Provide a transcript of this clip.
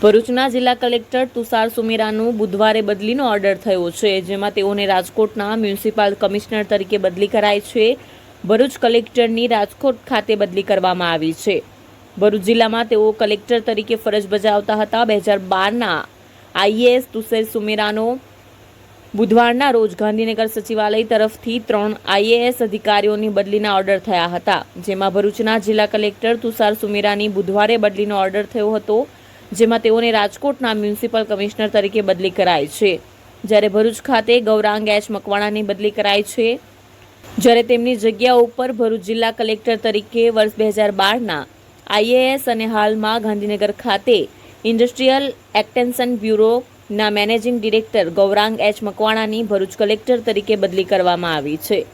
ભરૂચના જિલ્લા કલેક્ટર તુષાર સુમેરાનું બુધવારે બદલીનો ઓર્ડર થયો છે, જેમાં તેઓને રાજકોટના મ્યુનિસિપલ કમિશનર તરીકે બદલી કરાઈ છે. ભરૂચ કલેક્ટરની રાજકોટ ખાતે બદલી કરવામાં આવી છે. ભરૂચ જિલ્લામાં તેઓ કલેક્ટર તરીકે ફરજ બજાવતા હતા. બે હજાર બારના આઈએએસ તુષાર સુમેરાનો બુધવારના રોજ ગાંધીનગર સચિવાલય તરફથી ત્રણ આઈએએસ અધિકારીઓની બદલીના ઓર્ડર થયા હતા, જેમાં ભરૂચના જિલ્લા કલેક્ટર તુષાર સુમેરાની બુધવારે બદલીનો ઓર્ડર થયો હતો. જેમાં તેઓને રાજકોટના મ્યુનિસિપલ કમિશનર તરીકે બદલી કરાઈ છે. જ્યારે ભરૂચ ખાતે ગૌરાંગ એચ મકવાણાની બદલી કરાઈ છે. જ્યારે તેમની જગ્યા ઉપર ભરૂચ જિલ્લા કલેક્ટર તરીકે વર્ષ બે હજાર બારના આઈએએસ અને હાલમાં ગાંધીનગર ખાતે ઇન્ડસ્ટ્રીયલ એક્ટેન્શન બ્યુરોના મેનેજિંગ ડિરેક્ટર ગૌરાંગ એચ મકવાણાની ભરૂચ કલેક્ટર તરીકે બદલી કરવામાં આવી છે.